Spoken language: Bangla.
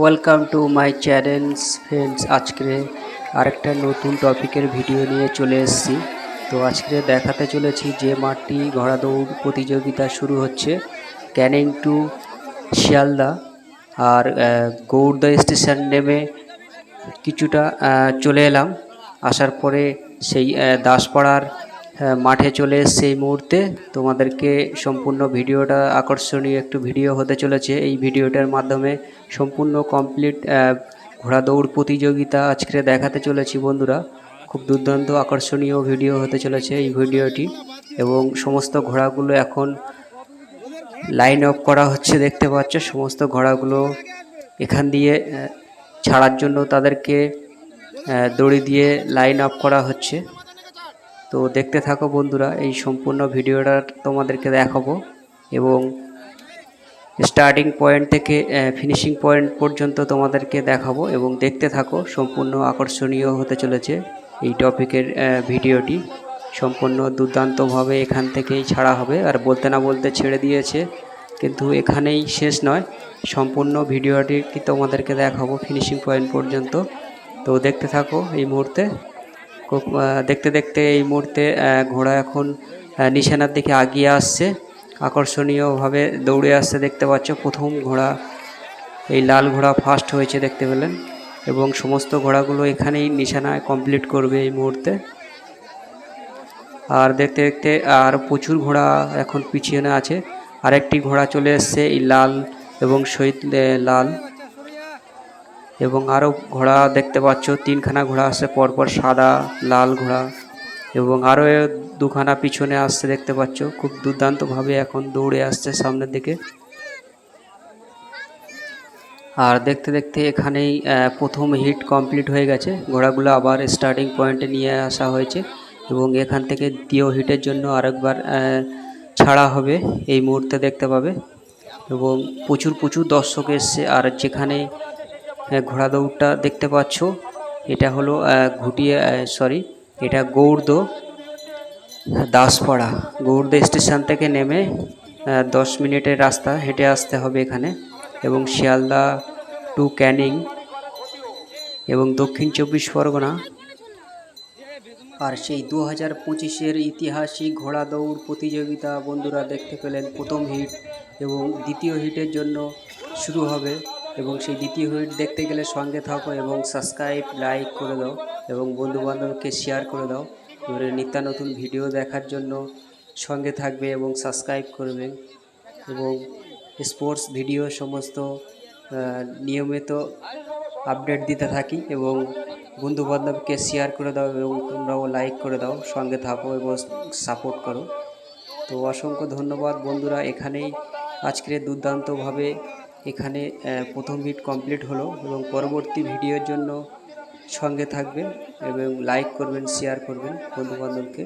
Welcome to my channels friends আজকে আরেকটা নতুন টপিকের ভিডিও নিয়ে চলে এসেছি। তো আজকে দেখাতে চলেছি যে মাঠটি ঘোড়া দৌড় প্রতিযোগিতা শুরু হচ্ছে। ক্যানিং টু শিয়ালদা আর গৌড়দা স্টেশন নেমে কিছুটা চলে এলাম। আসার পরে সেই দাসপাড়ার মাঠে চলে এই মুহূর্তে। তোমাদেরকে সম্পূর্ণ ভিডিওটা আকর্ষণীয় একটু ভিডিও হতে চলেছে। এই ভিডিওটার মাধ্যমে সম্পূর্ণ কমপ্লিট ঘোড়া দৌড় প্রতিযোগিতা আজকে দেখাতে চলেছি বন্ধুরা। খুব দুর্দান্ত আকর্ষণীয় ভিডিও হতে চলেছে এই ভিডিওটি এবং সমস্ত ঘোড়াগুলো এখন লাইন অফ করা হচ্ছে, দেখতে পাচ্ছ। সমস্ত ঘোড়াগুলো এখান দিয়ে ছাড়ার জন্য তাদেরকে দড়ি দিয়ে লাইন আপ করা হচ্ছে। তো দেখতে থাকো বন্ধুরা, এই সম্পূর্ণ ভিডিওটা তোমাদেরকে দেখাবো এবং স্টার্টিং পয়েন্ট থেকে ফিনিশিং পয়েন্ট পর্যন্ত তোমাদেরকে দেখাবো এবং দেখতে থাকো, সম্পূর্ণ আকর্ষণীয় হতে চলেছে এই টপিকের ভিডিওটি। সম্পূর্ণ দুর্দান্তভাবে এখান থেকেই ছাড়া হবে, আর বলতে না বলতে ছেড়ে দিয়েছে, কিন্তু এখানেই শেষ নয়। সম্পূর্ণ ভিডিওটি কি তোমাদেরকে দেখাবো ফিনিশিং পয়েন্ট পর্যন্ত। তো দেখতে থাকো এই মুহূর্তে। দেখতে দেখতে এই মুহূর্তে ঘোড়া এখন নিশানার দিকে আগিয়ে আসছে। আকর্ষণীয়ভাবে দৌড়ে আসছে, দেখতে পাচ্ছ। প্রথম ঘোড়া, এই লাল ঘোড়া ফার্স্ট হয়েছে, দেখতে পেলেন। এবং সমস্ত ঘোড়াগুলো এখানেই নিশানায় কমপ্লিট করবে এই মুহূর্তে। আর দেখতে দেখতে আর প্রচুর ঘোড়া এখন পিছনে আছে। আরেকটি ঘোড়া চলে এসছে, এই লাল এবং শহীদ লাল। এবং আরও ঘোড়া দেখতে পাচ্ছ। তিনখানা ঘোড়া আসছে পরপর সাদা, লাল ঘোড়া এবং আরও দুখানা পিছনে আসছে দেখতে পাচ্ছ। খুব দুর্দান্তভাবে এখন দৌড়ে আসছে সামনের দিকে। আর দেখতে দেখতে এখানেই প্রথম হিট কমপ্লিট হয়ে গেছে। ঘোড়াগুলো আবার স্টার্টিং পয়েন্টে নিয়ে আসা হয়েছে এবং এখান থেকে দ্বিতীয় হিটের জন্য আরেকবার ছাড়া হবে এই মুহূর্তে দেখতে পাবে এবং প্রচুর প্রচুর দর্শক এসছে। আর যেখানে ঘোড়া দৌড়টা দেখতে পাচ্ছ। এটা হলো ঘুটিয়ে সরি এটা গৌড়দ, দাসপাড়া। গৌড়দা স্টেশন থেকে নেমে দশ মিনিটের রাস্তা হেঁটে আসতে হবে এখানে। এবং শিয়ালদা টু ক্যানিং এবং দক্ষিণ চব্বিশ পরগনা। আর সেই দু হাজার পঁচিশের ইতিহাসিক ঘোড়া দৌড় প্রতিযোগিতা বন্ধুরা দেখতে পেলেন প্রথম হিট এবং দ্বিতীয় হিটের জন্য শুরু হবে এবং সেই দ্বিতীয় হিট দেখতে গেলে সঙ্গে থাকো এবং সাবস্ক্রাইব লাইক করে দাও এবং বন্ধুবান্ধবকে শেয়ার করে দাও। এবারে নিত্য নতুন ভিডিও দেখার জন্য সঙ্গে থাকবে এবং সাবস্ক্রাইব করবে এবং স্পোর্টস ভিডিও সমস্ত নিয়মিত আপডেট দিতে থাকি এবং বন্ধু বান্ধবকে শেয়ার করে দাও এবং তোমরাও লাইক করে দাও, সঙ্গে থাকো এবং সাপোর্ট করো। তো অসংখ্য ধন্যবাদ বন্ধুরা, এখানেই আজকের দুর্দান্তভাবে এখানে প্রথম ভিট কমপ্লিট হলো এবং পরবর্তী ভিডিওর জন্য সঙ্গে থাকবেন এবং লাইক করবেন, শেয়ার করবেন বন্ধু বান্ধবকে